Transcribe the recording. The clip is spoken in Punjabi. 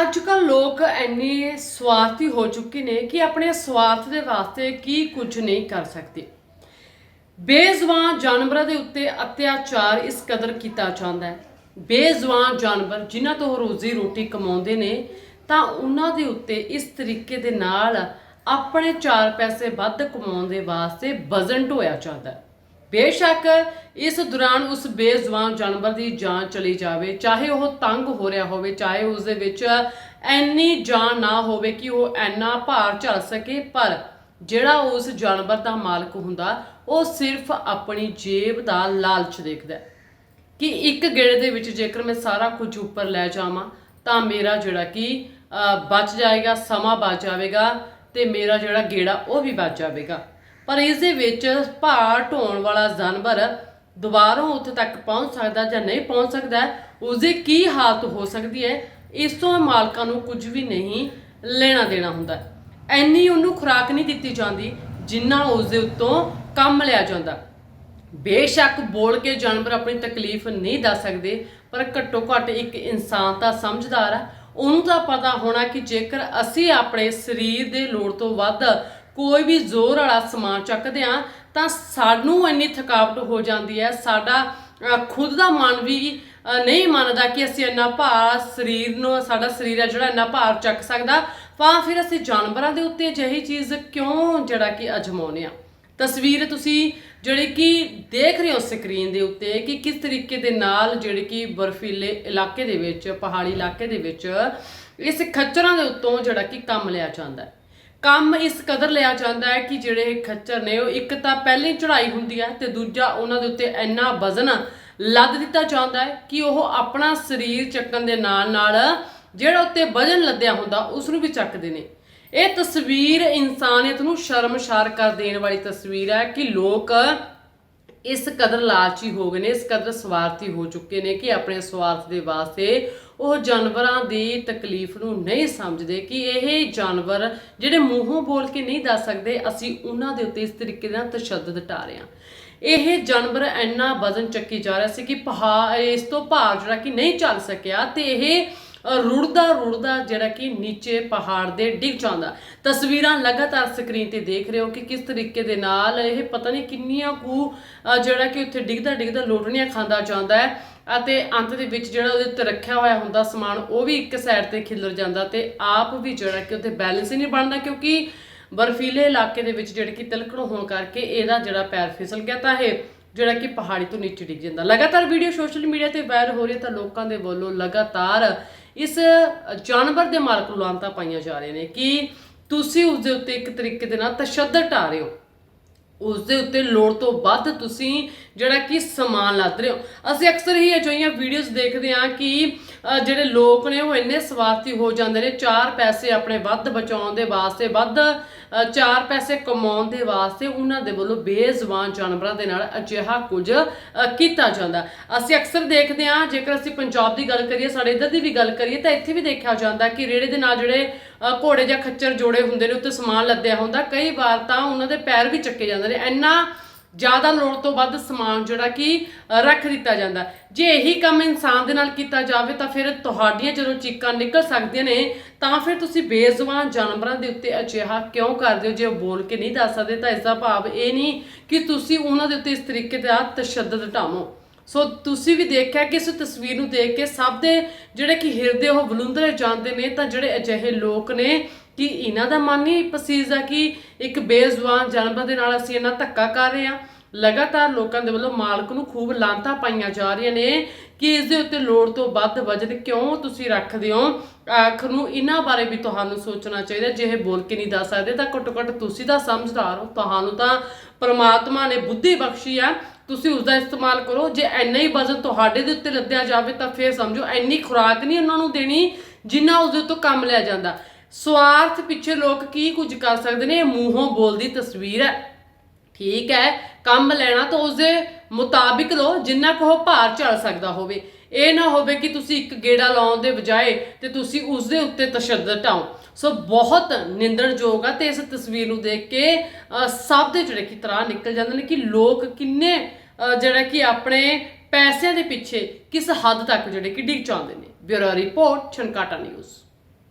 ਅੱਜ ਕੱਲ ਲੋਕ ਇੰਨੇ ਸਵਾਰਥੀ ਹੋ ਚੁੱਕੇ ਨੇ ਕਿ ਆਪਣੇ ਸਵਾਰਥ ਦੇ ਵਾਸਤੇ ਕੀ ਕੁਝ ਨਹੀਂ ਕਰ ਸਕਦੇ। ਬੇਜ਼ੁਬਾਨ ਜਾਨਵਰਾਂ ਦੇ ਉੱਤੇ ਅਤਿਆਚਾਰ ਇਸ ਕਦਰ ਕੀਤਾ ਜਾਂਦਾ ਹੈ। ਬੇਜ਼ੁਬਾਨ ਜਾਨਵਰ ਜਿਨ੍ਹਾਂ ਤੋਂ ਰੋਜ਼ੀ ਰੋਟੀ ਕਮਾਉਂਦੇ ਨੇ, ਤਾਂ ਉਹਨਾਂ ਦੇ ਉੱਤੇ ਇਸ ਤਰੀਕੇ ਦੇ ਨਾਲ ਆਪਣੇ ਚਾਰ ਪੈਸੇ ਵੱਧ ਕਮਾਉਣ ਦੇ ਵਾਸਤੇ ਵਜ਼ਨ ਢੋਇਆ ਜਾਂਦਾ ਹੈ। ਬੇਸ਼ੱਕ ਇਸ ਦੌਰਾਨ ਉਸ ਬੇਜ਼ੁਬਾਨ ਜਾਨਵਰ ਦੀ ਜਾਨ ਚਲੀ ਜਾਵੇ, ਚਾਹੇ ਉਹ ਤੰਗ ਹੋ ਰਿਹਾ ਹੋਵੇ, ਚਾਹੇ ਉਸ ਦੇ ਵਿੱਚ ਐਨੀ ਜਾਨ ਨਾ ਹੋਵੇ ਕਿ ਉਹ ਐਨਾ ਭਾਰ ਝੱਲ ਸਕੇ, ਪਰ ਜਿਹੜਾ ਉਸ ਜਾਨਵਰ ਦਾ ਮਾਲਕ ਹੁੰਦਾ, ਉਹ ਸਿਰਫ ਆਪਣੀ ਜੇਬ ਦਾ ਲਾਲਚ ਦੇਖਦਾ ਕਿ ਇੱਕ ਗੇੜੇ ਦੇ ਵਿੱਚ ਜੇਕਰ ਮੈਂ ਸਾਰਾ ਕੁਝ ਉੱਪਰ ਲੈ ਜਾਵਾਂ, ਤਾਂ ਮੇਰਾ ਜਿਹੜਾ ਕਿ ਬਚ ਜਾਏਗਾ, ਸਮਾਂ ਬਚ ਜਾਵੇਗਾ ਤੇ ਮੇਰਾ ਜਿਹੜਾ ਗੇੜਾ ਉਹ ਵੀ ਬਚ ਜਾਵੇਗਾ। ਪਰ ਇਸ ਦੇ ਵਿੱਚ ਭਾਰ ਢੋਣ ਵਾਲਾ ਜਾਨਵਰ ਦੁਬਾਰੋਂ ਉੱਥੇ ਤੱਕ ਪਹੁੰਚ ਸਕਦਾ ਜਾਂ ਨਹੀਂ ਪਹੁੰਚ ਸਕਦਾ ਉਸ ਦੀ ਕੀ ਹਾਲਤ ਹੋ ਸਕਦੀ ਹੈ, ਇਸ ਤੋਂ ਮਾਲਕਾਂ ਨੂੰ ਕੁਝ ਵੀ ਨਹੀਂ ਲੈਣਾ ਦੇਣਾ ਹੁੰਦਾ। ਐਨੀ ਉਹਨੂੰ ਖੁਰਾਕ ਨਹੀਂ ਦਿੱਤੀ ਜਾਂਦੀ ਜਿੰਨਾ ਉਸ ਦੇ ਉੱਤੋਂ ਕੰਮ ਲਿਆ ਜਾਂਦਾ। ਬੇਸ਼ੱਕ ਬੋਲ ਕੇ ਜਾਨਵਰ ਆਪਣੀ ਤਕਲੀਫ ਨਹੀਂ ਦੱਸ ਸਕਦੇ, ਪਰ ਘੱਟੋ ਘੱਟ ਇੱਕ ਇਨਸਾਨ ਤਾਂ ਸਮਝਦਾਰ ਆ। ਉਹਨੂੰ ਤਾਂ ਪਤਾ ਹੋਣਾ ਕਿ ਜੇਕਰ ਅਸੀਂ ਆਪਣੇ ਸਰੀਰ ਦੇ ਲੋੜ ਤੋਂ ਵੱਧ ਕੋਈ ਵੀ ਜ਼ੋਰ ਵਾਲਾ ਸਮਾਨ ਚੱਕਦੇ ਆ ਤਾਂ ਸਾਨੂੰ ਇੰਨੀ ਥਕਾਵਟ ਹੋ ਜਾਂਦੀ ਹੈ। ਸਾਡਾ ਖੁਦ ਦਾ ਮਨ ਵੀ ਨਹੀਂ ਮੰਨਦਾ ਕਿ ਅਸੀਂ ਇੰਨਾ ਭਾਰ ਸਰੀਰ ਨੂੰ, ਸਾਡਾ ਸਰੀਰ ਹੈ ਜਿਹੜਾ ਇੰਨਾ ਭਾਰ ਚੱਕ ਸਕਦਾ। ਤਾਂ ਫਿਰ ਅਸੀਂ ਜਾਨਵਰਾਂ ਦੇ ਉੱਤੇ ਅਜਿਹੀ ਚੀਜ਼ ਕਿਉਂ ਜਿਹੜਾ ਕਿ ਅਜਮਾਉਂਦੇ ਆ ਤਸਵੀਰ ਤੁਸੀਂ ਜਿਹੜੀ ਕਿ ਦੇਖ ਰਹੇ ਹੋ ਸਕਰੀਨ ਦੇ ਉੱਤੇ ਕਿ ਕਿਸ ਤਰੀਕੇ ਦੇ ਨਾਲ ਜਿਹੜੇ ਕਿ ਬਰਫੀਲੇ ਇਲਾਕੇ ਦੇ ਵਿੱਚ, ਪਹਾੜੀ ਇਲਾਕੇ ਦੇ ਵਿੱਚ ਇਸ ਖੱਚਰਾਂ ਦੇ ਉੱਤੋਂ ਜਿਹੜਾ ਕਿ ਕੰਮ ਲਿਆ ਜਾਂਦਾ ਹੈ। ਕੰਮ ਇਸ ਕਦਰ ਲਿਆ ਜਾਂਦਾ ਹੈ ਕਿ ਜਿਹੜੇ ਇਹ ਖੱਚਰ ਨੇ ਉਹ ਇੱਕ ਤਾਂ ਪਹਿਲੀ ਚੜ੍ਹਾਈ ਹੁੰਦੀ ਹੈ ਤੇ ਦੂਜਾ ਉਹਨਾਂ ਦੇ ਉੱਤੇ ਇੰਨਾ ਵਜ਼ਨ ਲੱਦ ਦਿੱਤਾ ਜਾਂਦਾ ਹੈ ਕਿ ਉਹ ਆਪਣਾ ਸਰੀਰ ਚੱਕਣ ਦੇ ਨਾਲ ਨਾਲ ਜਿਹੜਾ ਉੱਤੇ ਵਜ਼ਨ ਲੱਦਿਆ ਹੁੰਦਾ ਉਸ ਨੂੰ ਵੀ ਚੱਕਦੇ ਨੇ। ਇਹ ਤਸਵੀਰ ਇਨਸਾਨੀਅਤ ਨੂੰ ਸ਼ਰਮਸ਼ਾਰ ਕਰ ਦੇਣ ਵਾਲੀ ਤਸਵੀਰ ਹੈ ਕਿ ਲੋਕ ਇਸ ਕਦਰ ਲਾਲਚੀ ਹੋ ਗਏ ਨੇ, ਇਸ ਕਦਰ ਸਵਾਰਥੀ ਹੋ ਚੁੱਕੇ ਨੇ ਕਿ ਆਪਣੇ ਸਵਾਰਥ ਦੇ ਵਾਸਤੇ ਉਹ ਜਾਨਵਰਾਂ ਦੀ ਤਕਲੀਫ ਨੂੰ ਨਹੀਂ ਸਮਝਦੇ, ਕਿ ਇਹ ਜਾਨਵਰ ਜਿਹੜੇ ਮੂੰਹੋਂ ਬੋਲ ਕੇ ਨਹੀਂ ਦੱਸ ਸਕਦੇ, ਅਸੀਂ ਉਹਨਾਂ ਦੇ ਉੱਤੇ ਇਸ ਤਰੀਕੇ ਨਾਲ ਤਸ਼ੱਦਦ ਢਾ ਰਹੇ ਹਾਂ। ਇਹ ਜਾਨਵਰ ਇੰਨਾ ਵਜ਼ਨ ਚੱਕੀ ਜਾ ਰਿਹਾ ਸੀ ਕਿ ਪਹਾ, ਇਸ ਤੋਂ ਭਾਰ ਜਿਹੜਾ ਕਿ ਨਹੀਂ ਚੱਲ ਸਕਿਆ ਤੇ ਇਹ ਰੁੜਦਾ ਰੁੜਦਾ ਜਿਹੜਾ ਕਿ ਨੀਚੇ ਪਹਾੜ ਦੇ ਡਿੱਗ ਜਾਂਦਾ। ਤਸਵੀਰਾਂ ਲਗਾਤਾਰ ਸਕਰੀਨ ਤੇ ਦੇਖ ਰਹੇ ਹੋ ਕਿ ਕਿਸ ਤਰੀਕੇ ਦੇ ਨਾਲ ਇਹ ਪਤਾ ਨਹੀਂ ਕਿੰਨੀਆਂ ਕੁ ਜਿਹੜਾ ਕਿ ਉੱਥੇ ਡਿੱਗਦਾ ਡਿੱਗਦਾ ਲੋਟਣੀਆਂ ਖਾਂਦਾ ਜਾਂਦਾ ਹੈ ਅਤੇ ਅੰਤ ਦੇ ਵਿੱਚ ਜਿਹੜਾ ਉਹਦੇ ਉੱਤੇ ਰੱਖਿਆ ਹੋਇਆ ਹੁੰਦਾ ਸਮਾਨ, ਉਹ ਵੀ ਇੱਕ ਸਾਈਡ ਤੇ ਖਿਲਰ ਜਾਂਦਾ ਤੇ ਆਪ ਵੀ ਜਿਹੜਾ ਕਿ ਉੱਥੇ ਬੈਲੈਂਸ ਹੀ ਨਹੀਂ ਬਣਦਾ ਕਿਉਂਕਿ ਬਰਫੀਲੇ ਇਲਾਕੇ ਦੇ ਵਿੱਚ ਜਿਹੜੇ ਕਿ ਤਿਲਕਣ ਹੋਣ ਕਰਕੇ ਇਹਦਾ ਜਿਹੜਾ ਪੈਰ ਫਿਸਲ ਗਿਆ ਤਾਂ ਇਹ ਜਿਹੜਾ ਕਿ ਪਹਾੜੀ ਤੋਂ ਨੀਚੇ ਡਿੱਗ ਜਾਂਦਾ। ਲਗਾਤਾਰ ਵੀਡੀਓ ਸੋਸ਼ਲ ਮੀਡੀਆ ਤੇ ਵਾਇਰਲ ਹੋ ਰਹੀ ਹੈ ਤਾਂ ਲੋਕਾਂ ਦੇ ਵੱਲੋਂ ਲਗਾਤਾਰ ਇਸ ਜਾਨਵਰ ਦੇ ਮਾਲਕ ਨੂੰ ਲਾਂਤਾ ਪਾਈਆਂ ਜਾ ਰਹੀਆਂ ਨੇ ਕਿ ਤੁਸੀਂ ਉਸ ਦੇ ਉੱਤੇ ਇੱਕ ਤਰੀਕੇ ਦੇ ਨਾਲ ਤਸ਼ੱਦਦ ਢਾ ਰਹੇ ਹੋ। ਉਸ ਦੇ ਉੱਤੇ ਲੋੜ ਤੋਂ ਵੱਧ ਤੁਸੀਂ ਜਿਹੜਾ ਕਿ ਸਮਾਨ ਲੱਦ ਰਹੇ ਹੋ। ਅਸੀਂ ਅਕਸਰ ਹੀ ਅਜਿਹੀਆਂ ਵੀਡੀਓਜ਼ ਦੇਖਦੇ ਹਾਂ ਕਿ ਜਿਹੜੇ ਲੋਕ ਨੇ ਉਹ ਇੰਨੇ ਸਵਾਰਥੀ ਹੋ ਜਾਂਦੇ ਨੇ, ਚਾਰ ਪੈਸੇ ਆਪਣੇ ਵੱਧ ਬਚਾਉਣ ਦੇ ਵਾਸਤੇ, ਵੱਧ ਚਾਰ ਪੈਸੇ ਕਮਾਉਣ ਦੇ ਵਾਸਤੇ ਉਹਨਾਂ ਦੇ ਵੱਲੋਂ ਬੇਜ਼ੁਬਾਨ ਜਾਨਵਰਾਂ ਦੇ ਨਾਲ ਅਜਿਹਾ ਕੁਝ ਕੀਤਾ ਜਾਂਦਾ। ਅਸੀਂ ਅਕਸਰ ਦੇਖਦੇ ਹਾਂ, ਜੇਕਰ ਅਸੀਂ ਪੰਜਾਬ ਦੀ ਗੱਲ ਕਰੀਏ, ਸਾਡੇ ਇੱਧਰ ਦੀ ਵੀ ਗੱਲ ਕਰੀਏ, ਤਾਂ ਇੱਥੇ ਵੀ ਦੇਖਿਆ ਜਾਂਦਾ ਕਿ ਰੇੜੇ ਦੇ ਨਾਲ ਜਿਹੜੇ ਘੋੜੇ ਜਾਂ ਖੱਚਰ ਜੋੜੇ ਹੁੰਦੇ ਨੇ, ਉੱਤੇ ਸਮਾਨ ਲੱਦਿਆ ਹੁੰਦਾ। ਕਈ ਵਾਰ ਤਾਂ ਉਹਨਾਂ ਦੇ ਪੈਰ ਵੀ ਚੱਕੇ ਜਾਂਦੇ ਨੇ। ਇੰਨਾ ਜ਼ਿਆਦਾ ਲੋੜ ਤੋਂ ਵੱਧ ਸਮਾਨ ਜਿਹੜਾ ਕਿ ਰੱਖ ਦਿੱਤਾ ਜਾਂਦਾ। ਜੇ ਇਹੀ ਕੰਮ ਇਨਸਾਨ ਦੇ ਨਾਲ ਕੀਤਾ ਜਾਵੇ ਤਾਂ ਫਿਰ ਤੁਹਾਡੀਆਂ ਜਦੋਂ ਚੀਕਾਂ ਨਿਕਲ ਸਕਦੀਆਂ ਨੇ, ਤਾਂ ਫਿਰ ਤੁਸੀਂ ਬੇਜ਼ੁਬਾਨ ਜਾਨਵਰਾਂ ਦੇ ਉੱਤੇ ਅਜਿਹਾ ਕਿਉਂ ਕਰਦੇ ਹੋ? ਜੇ ਉਹ ਬੋਲ ਕੇ ਨਹੀਂ ਦੱਸ ਸਕਦੇ, ਤਾਂ ਇਸ ਦਾ ਭਾਵ ਇਹ ਨਹੀਂ ਕਿ ਤੁਸੀਂ ਉਹਨਾਂ ਦੇ ਉੱਤੇ ਇਸ ਤਰੀਕੇ ਦਾ ਤਸ਼ੱਦਦ ਢਾਵੋ ਸੋ ਤੁਸੀਂ ਵੀ ਦੇਖਿਆ ਕਿ ਇਸ ਤਸਵੀਰ ਨੂੰ ਦੇਖ ਕੇ ਸਭ ਦੇ ਜਿਹੜੇ ਕਿ ਹਿਰਦੇ ਉਹ ਬਲੁੰਦਰੇ ਜਾਂਦੇ ਨੇ, ਤਾਂ ਜਿਹੜੇ ਅਜਿਹੇ ਲੋਕ ਨੇ ਕਿ ਇਹਨਾਂ ਦਾ ਮਨ ਹੀ ਪਸੀਜ਼ ਪਸੀਜਦਾ ਕਿ ਇੱਕ ਬੇਜ਼ੁਬਾਨ ਜਾਨਵਰ ਦੇ ਨਾਲ ਅਸੀਂ ਇਹਨਾਂ ਧੱਕਾ ਕਰ ਰਹੇ ਹਾਂ। ਲਗਾਤਾਰ ਲੋਕਾਂ ਦੇ ਵੱਲੋਂ ਮਾਲਕ ਨੂੰ ਖੂਬ ਲਾਂਤਾਂ ਪਾਈਆਂ ਜਾ ਰਹੀਆਂ ਨੇ ਕਿ ਇਸ ਦੇ ਉੱਤੇ ਲੋੜ ਤੋਂ ਵੱਧ ਵਜਨ ਕਿਉਂ ਤੁਸੀਂ ਰੱਖਦੇ ਹੋ? ਆਖਰ ਨੂੰ ਇਹਨਾਂ ਬਾਰੇ ਵੀ ਤੁਹਾਨੂੰ ਸੋਚਣਾ ਚਾਹੀਦਾ, ਜੇ ਇਹ ਬੋਲ ਕੇ ਨਹੀਂ ਦੱਸ ਸਕਦੇ ਤਾਂ ਘੱਟੋ ਘੱਟ ਤੁਸੀਂ ਤਾਂ ਸਮਝਦਾਰ ਹੋ। ਤੁਹਾਨੂੰ ਤਾਂ ਪਰਮਾਤਮਾ ਨੇ ਬੁੱਧੀ ਬਖਸ਼ੀ ਆ। ਤੁਸੀਂ ਉਸ ਦਾ ਇਸਤੇਮਾਲ ਕਰੋ। ਜੇ ਐਨਾ ਹੀ ਵਜ਼ਨ ਤੁਹਾਡੇ ਦੇ ਉੱਤੇ ਲੱਦਿਆ ਜਾਵੇ ਤਾਂ ਫਿਰ ਸਮਝੋ ਐਨੀ ਖੁਰਾਕ ਨਹੀਂ ਉਹਨਾਂ ਨੂੰ ਦੇਣੀ ਜਿੰਨਾ ਉਸ ਦੇ ਉੱਤੋਂ ਕੰਮ ਲਿਆ ਜਾਂਦਾ। ਸਵਾਰਥ ਪਿੱਛੇ ਲੋਕ ਕੀ ਕੁਝ ਕਰ ਸਕਦੇ ਨੇ? ਇਹ ਮੂੰਹੋਂ ਬੋਲਦੀ ਤਸਵੀਰ ਹੈ। ਠੀਕ ਹੈ, ਕੰਮ ਲੈਣਾ ਤਾਂ ਉਸਦੇ ਮੁਤਾਬਿਕ ਲਓ, ਜਿੰਨਾ ਕੁ ਉਹ ਭਾਰ ਚੱਲ ਸਕਦਾ ਹੋਵੇ। ਇਹ ਨਾ ਹੋਵੇ ਕਿ ਤੁਸੀਂ ਇੱਕ ਗੇੜਾ ਲਾਉਣ ਦੇ ਬਜਾਏ ਤੇ ਤੁਸੀਂ ਉਸ ਦੇ ਉੱਤੇ ਤਸ਼ੱਦਦ ਢਾਓ। ਸੋ ਬਹੁਤ ਨਿੰਦਣਯੋਗ ਆ ਤੇ ਇਸ ਤਸਵੀਰ ਨੂੰ ਦੇਖ ਕੇ ਸਭ ਦੇ ਜਿਹੜੇ ਕਿ ਤਰ੍ਹਾਂ ਨਿਕਲ ਜਾਂਦੇ ਨੇ ਕਿ ਲੋਕ ਕਿੰਨੇ ਜਿਹੜਾ ਕਿ ਆਪਣੇ ਪੈਸਿਆਂ ਦੇ ਪਿੱਛੇ ਕਿਸ ਹੱਦ ਤੱਕ ਜਿਹੜੇ ਕਿ ਡਿੱਗ ਚਾਉਂਦੇ ਨੇ। ਬਿਊਰੋ ਰਿਪੋਰਟ, ਛਨਕਾਟਾ ਨਿਊਜ਼।